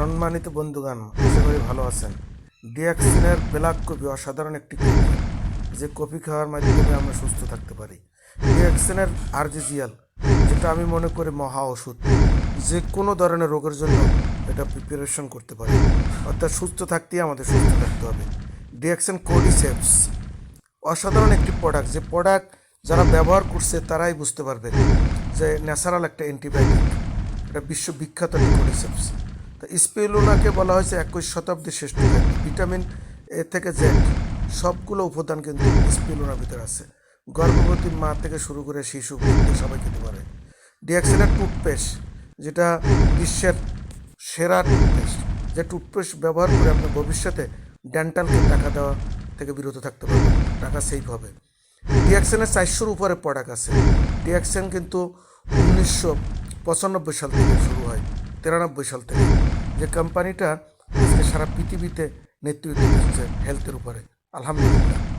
সম্মানিত বন্ধুগান আশা করি ভালো আছেন। ডিয়াক্সিনের ব্ল্যাক কফি অসাধারণ একটি কফি। যে কফি খাওয়ার মাধ্যমে আমরা সুস্থ থাকতে পারি। ডিয়াক্সিনের আরজিজিয়াল যেটা আমি মনে করি মহা ওষুধ। যে কোনো ধরনের রোগের জন্য এটা প্রিপারেশন করতে পারি। অর্থাৎ সুস্থ থাকতেই আমাদের সুস্থ থাকতে হবে। ডিয়াক্সিন কোডিসেপস অসাধারণ একটি প্রোডাক্ট যে প্রোডাক্ট যারা ব্যবহার করছে, তারাই বুঝতে পারবে যে ন্যাচারাল একটা অ্যান্টিবায়োটিক এটা বিশ্ববিখ্যাত কোডিসেপস তো স্পেলুনাকে বলা হয়েছে একুশ শতাব্দীর শ্রেষ্ঠ। ভিটামিন এ থেকে জেড, সবগুলো উপাদান কিন্তু স্পেলুনার ভিতরে আছে। গর্ভবতী মা থেকে শুরু করে শিশু বৃদ্ধ সবাই খেতে পারে। ডিএক্সেনের টুথপেস্ট, যেটা বিশ্বের সেরা টুথপেস্ট, যে টুথপেস্ট ব্যবহার করে আপনি ভবিষ্যতে ডেন্টালকে টাকা দেওয়া থেকে বিরত থাকতে পারবেন, টাকা সেভ হবে। ডিএক্সেনের চারশোর উপরে প্রোডাক্ট আছে। ডিএক্সেন কিন্তু উনিশশো পঁচানব্বই সাল থেকে শুরু হয়, তিরানব্বই সাল থেকে। যে কোম্পানিটা সারা পৃথিবীতে নেতৃত্ব দিচ্ছে হেলথের উপরে। আলহামদুলিল্লাহ।